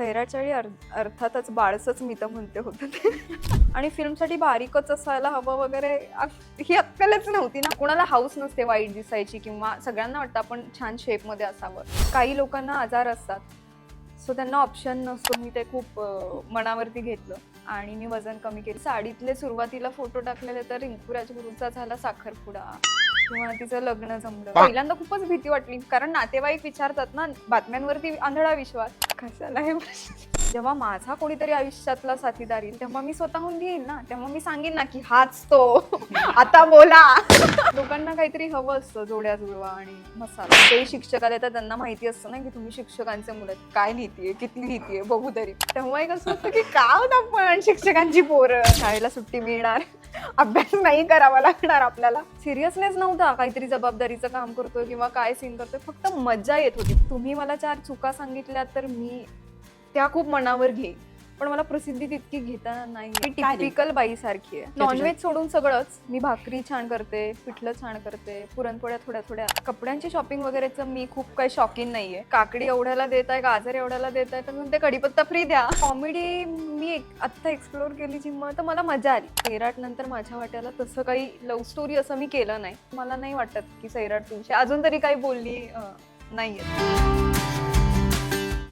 सैराचाळी वेळी अर्थातच बाळसच मी तर म्हणते होतं ते. आणि फिल्मसाठी बारीकच असायला हवं वगैरे ही अक्कलच नव्हती ना. कुणाला हाऊस नसते वाईट दिसायची किंवा सगळ्यांना वाटतं आपण छान शेपमध्ये असावं. काही लोकांना आजार असतात. सो त्यांना ऑप्शन नसतो मी ते खूप मनावरती घेतलं. आणि मी वजन कमी केलं. साडीतले सुरुवातीला फोटो टाकलेले तर रिंकू राजगुरूचा झाला साखरपुडा. किंवा तिचं लग्न जमलं. पहिल्यांदा खूपच भीती वाटली. कारण नातेवाईक विचारतात ना बातम्यांवरती आंधळा विश्वास. कशाला हे? जेव्हा माझा कोणीतरी आयुष्यातला साथीदार येईल तेव्हा मी स्वतःहून घेईन ना. तेव्हा मी सांगेन ना की हाच तो. आता बोला. लोकांना काहीतरी हवं असतं जोड्या जुळवा आणि मसाला. ते शिक्षक आले तर त्यांना माहिती असतं ना की तुम्ही शिक्षकांचे मुलं. काय लिहितीये किती लिहितीये बघू तरी. तेव्हा एक असं होतं की का आहोत आपण शिक्षकांची पोरं? शाळेला सुट्टी मिळणार. अभ्यास नाही करावा लागणार आपल्याला. सिरियसनेस नव्हता काहीतरी जबाबदारीचं काम करतोय किंवा काय सीन करतोय फक्त मजा येत होती. तुम्ही मला चार चुका सांगितल्या तर मी त्या खूप मनावर घेईन. पण मला प्रसिद्धी तितकी घेता नाही टिपिकल बाई सारखी आहे. नॉनव्हेज सोडून सगळंच. मी भाकरी छान करते पिठलं छान करते पुरणपोळ्या थोड्या थोड्या. कपड्यांची शॉपिंग वगैरेचं मी खूप काही शॉकीन नाहीये. काकडी एवढ्याला देत आहे गाजर एवढ्याला देत आहे तर म्हणते कढीपत्ता फ्री द्या. कॉमेडी मी एक- आत्ता एक्सप्लोर केली जिम्मा तर मला मजा आली. सैराट नंतर माझ्या वाट्याला तसं काही लव्ह स्टोरी असं मी केलं नाही. मला नाही वाटत की सैराट तुमची. अजून तरी काही बोलली नाहीये.